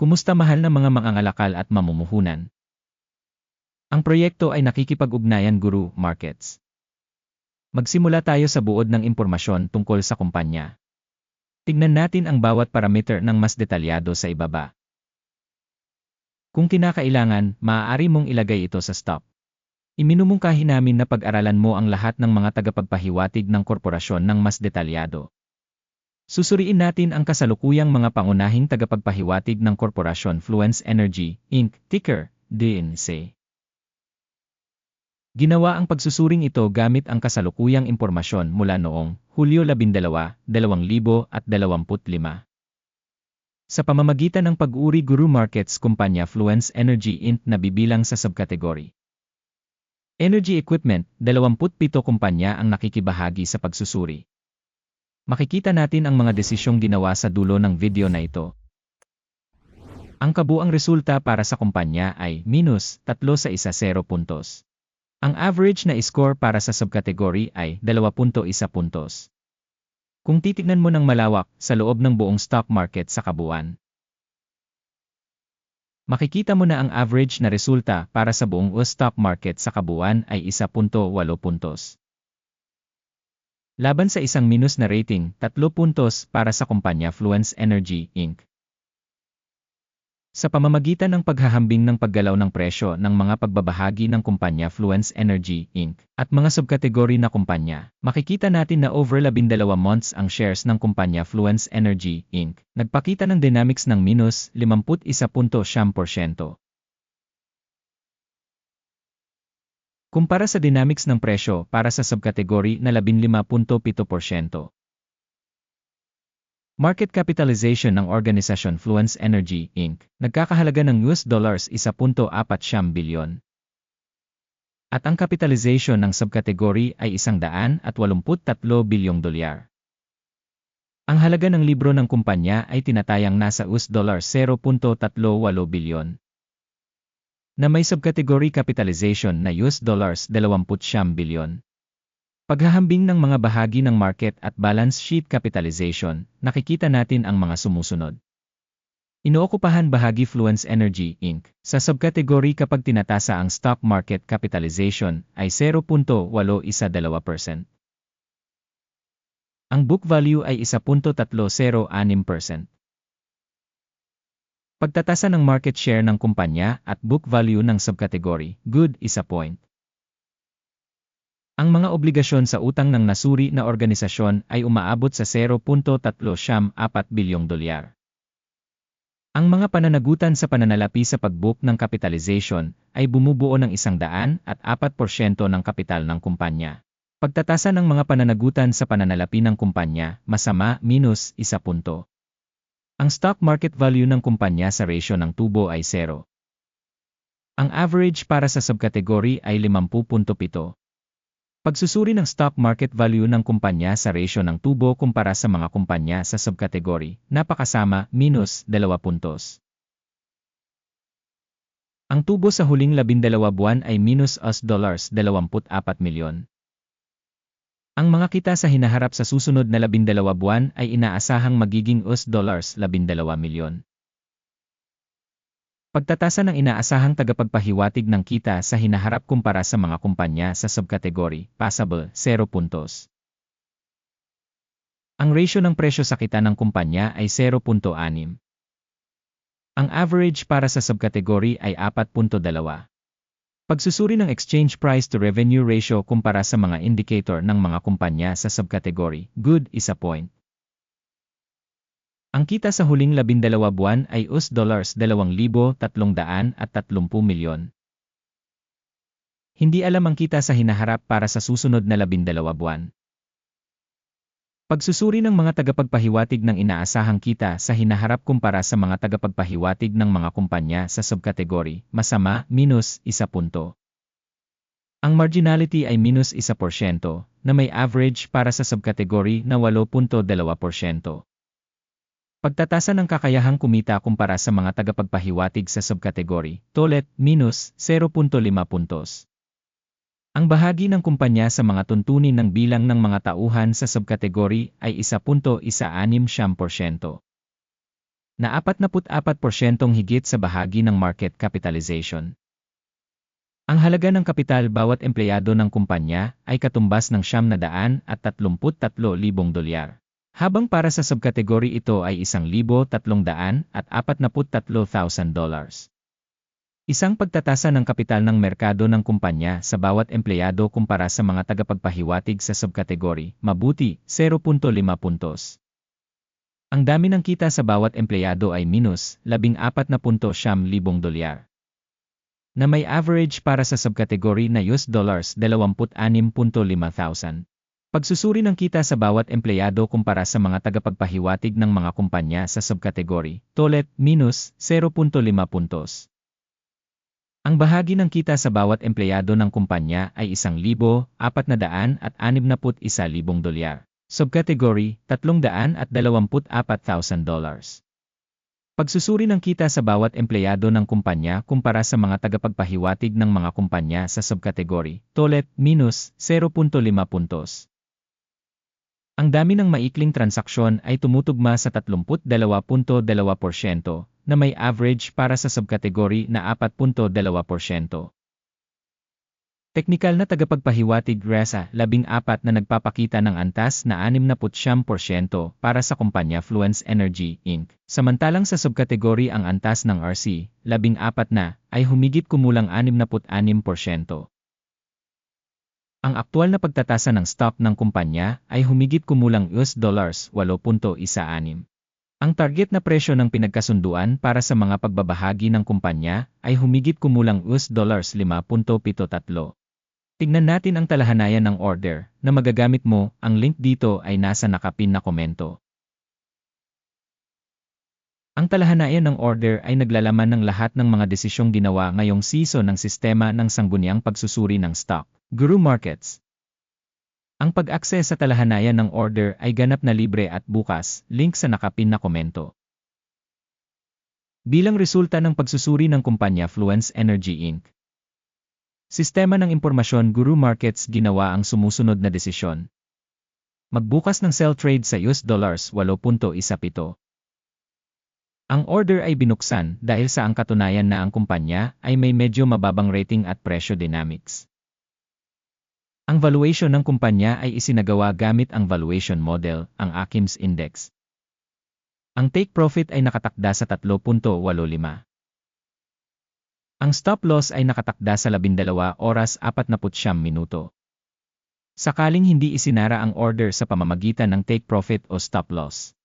Kumusta mahal na mga mangangalakal at mamumuhunan? Ang proyekto ay nakikipag-ugnayan Guru Markets. Magsimula tayo sa buod ng impormasyon tungkol sa kumpanya. Tignan natin ang bawat parameter ng mas detalyado sa ibaba. Kung kinakailangan, maaari mong ilagay ito sa stop. Iminumungkahi namin na pag-aralan mo ang lahat ng mga tagapagpahiwatig ng korporasyon ng mas detalyado. Susuriin natin ang kasalukuyang mga pangunahing tagapagpahiwatig ng korporasyon Fluence Energy, Inc., ticker, DNC. Ginawa ang pagsusuring ito gamit ang kasalukuyang impormasyon mula noong Hulyo 12, 2025. Sa pamamagitan ng pag-uri Guru Markets kumpanya Fluence Energy Inc. na bibilang sa subkategory. Energy Equipment, 27 kumpanya ang nakikibahagi sa pagsusuri. Makikita natin ang mga desisyong ginawa sa dulo ng video na ito. Ang kabuang resulta para sa kumpanya ay minus 3 sa isa 0 puntos. Ang average na score para sa subkategory ay 2.1 puntos. Kung titignan mo ng malawak sa loob ng buong stock market sa kabuuan, makikita mo na ang average na resulta para sa buong US stock market sa kabuuan ay 1.8 puntos. Laban sa isang minus na rating, 3 puntos para sa kumpanya Fluence Energy, Inc. Sa pamamagitan ng paghahambing ng paggalaw ng presyo ng mga pagbabahagi ng kumpanya Fluence Energy, Inc. at mga subkategory na kumpanya, makikita natin na over 12 months ang shares ng kumpanya Fluence Energy, Inc. nagpakita ng dynamics ng minus 51.7%. Kumpara sa dynamics ng presyo para sa subkategory na 15.7%. Market capitalization ng organisasyon Fluence Energy, Inc. nagkakahalaga ng US dollars 1.4 bilyon. At ang capitalization ng subkategory ay 183 bilyong dolyar. Ang halaga ng libro ng kumpanya ay tinatayang nasa US dollars 0.38 bilyon na may subcategory capitalization na US dollars 20 bilyon. Paghahambing ng mga bahagi ng market at balance sheet capitalization, nakikita natin ang mga sumusunod. Inookupahan bahagi Fluence Energy Inc. sa subcategory kapag tinatasa ang stock market capitalization ay 0.812%. Ang book value ay 1.306%. Pagtatasa ng market share ng kumpanya at book value ng subcategory, good isa point. Ang mga obligasyon sa utang ng nasuri na organisasyon ay umaabot sa 0.374 bilyong dolyar. Ang mga pananagutan sa pananalapi sa pagbook ng capitalization ay bumubuo ng 104% ng kapital ng kumpanya. Pagtatasa ng mga pananagutan sa pananalapi ng kumpanya, masama, minus, 1 punto. Ang stock market value ng kumpanya sa ratio ng tubo ay 0. Ang average para sa subkategory ay 50.7. Pagsusuri ng stock market value ng kumpanya sa ratio ng tubo kumpara sa mga kumpanya sa subkategory, napakasama, minus 2 puntos. Ang tubo sa huling 12 buwan ay minus US dollars 24 milyon. Ang mga kita sa hinaharap sa susunod na 12 buwan ay inaasahang magiging US dollars 12 milyon. Pagtatasa ng inaasahang tagapagpahiwatig ng kita sa hinaharap kumpara sa mga kumpanya sa subkategory, passable, 0 puntos. Ang ratio ng presyo sa kita ng kumpanya ay 0.6. Ang average para sa subkategory ay 4.2. Pagsusuri ng exchange price to revenue ratio kumpara sa mga indicator ng mga kumpanya sa subcategory, good isa point. Ang kita sa huling 12 buwan ay US dollars 2,330 milyon. Hindi alam ang kita sa hinaharap para sa susunod na 12 buwan. Pagsusuri ng mga tagapagpahiwatig ng inaasahang kita sa hinaharap kumpara sa mga tagapagpahiwatig ng mga kumpanya sa subkategory, masama, minus, isa punto. Ang marginality ay minus isa porsyento, na may average para sa subkategory na 8.2%. Pagtatasa ng kakayahang kumita kumpara sa mga tagapagpahiwatig sa subkategory, tolet, minus 0.5 puntos. Ang bahagi ng kumpanya sa mga tuntunin ng bilang ng mga tauhan sa subkategory ay 1.16%. na 44% higit sa bahagi ng market capitalization. Ang halaga ng kapital bawat empleyado ng kumpanya ay katumbas ng siyam na daan at 33,000 dolyar. Habang para sa subkategory ito ay 1,300 at 43,000 dollars. Isang pagtatasa ng kapital ng merkado ng kumpanya sa bawat empleyado kumpara sa mga tagapagpahiwatig sa subkategory, mabuti, 0.5 puntos. Ang dami ng kita sa bawat empleyado ay minus 14.7 libong dolyar na may average para sa subkategory na US dollars 26.5 thousand. Pagsusuri ng kita sa bawat empleyado kumpara sa mga tagapagpahiwatig ng mga kumpanya sa subkategory, tolet, minus 0.5 puntos. Ang bahagi ng kita sa bawat empleyado ng kumpanya ay 1,461,000 dolyar. Subkategory, 324,000 dollars. Pagsusuri ng kita sa bawat empleyado ng kumpanya kumpara sa mga tagapagpahiwatig ng mga kumpanya sa subkategory, tolet, minus 0.5 puntos. Ang dami ng maikling transaksyon ay tumutugma sa 32.2% na may average para sa subkategory na 4.2%. Teknikal na tagapagpahiwatig RESA 14 na nagpapakita ng antas na 69% para sa kumpanya Fluence Energy Inc. Samantalang sa subkategory ang antas ng RC 14 na ay humigit kumulang 66%. Ang aktual na pagtatasa ng stock ng kumpanya ay humigit kumulang US dollars 8.16. Ang target na presyo ng pinagkasunduan para sa mga pagbabahagi ng kumpanya ay humigit kumulang US dollars 5.73. Tignan natin ang talahanayan ng order na magagamit mo, ang link dito ay nasa nakapin na komento. Ang talahanayan ng order ay naglalaman ng lahat ng mga desisyong ginawa ngayong season ng sistema ng sangguniang pagsusuri ng stock, Guru Markets. Ang pag-access sa talahanayan ng order ay ganap na libre at bukas, link sa nakapin na komento. Bilang resulta ng pagsusuri ng kumpanya Fluence Energy Inc., Sistema ng Impormasyon Guru Markets ginawa ang sumusunod na desisyon. Magbukas ng sell trade sa US dollars 8.17. Ang order ay binuksan dahil sa ang katunayan na ang kumpanya ay may medyo mababang rating at presyo dynamics. Valuation ng kumpanya ay isinagawa gamit ang valuation model, ang Akim's Index. Ang take profit ay nakatakda sa 3.85. Ang stop loss ay nakatakda sa 12 oras 49 minuto. Sakaling hindi isinara ang order sa pamamagitan ng take profit o stop loss.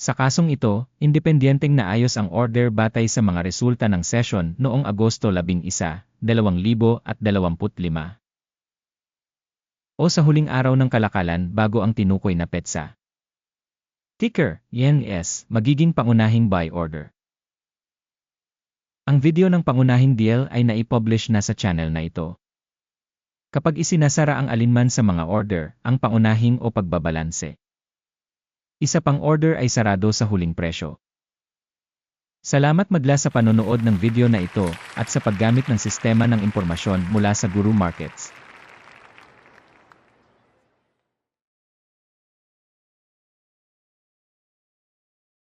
Sa kasong ito, independenteng naayos ang order batay sa mga resulta ng session noong Agosto 11, 2025. O sa huling araw ng kalakalan bago ang tinukoy na petsa. Ticker, YEN-S, magiging pangunahing buy order. Ang video ng pangunahing deal ay naipublish na sa channel na ito. Kapag isinasara ang alinman sa mga order, ang pangunahing o pagbabalanse. Isa pang order ay sarado sa huling presyo. Salamat madla sa panonood ng video na ito at sa paggamit ng sistema ng impormasyon mula sa Guru Markets.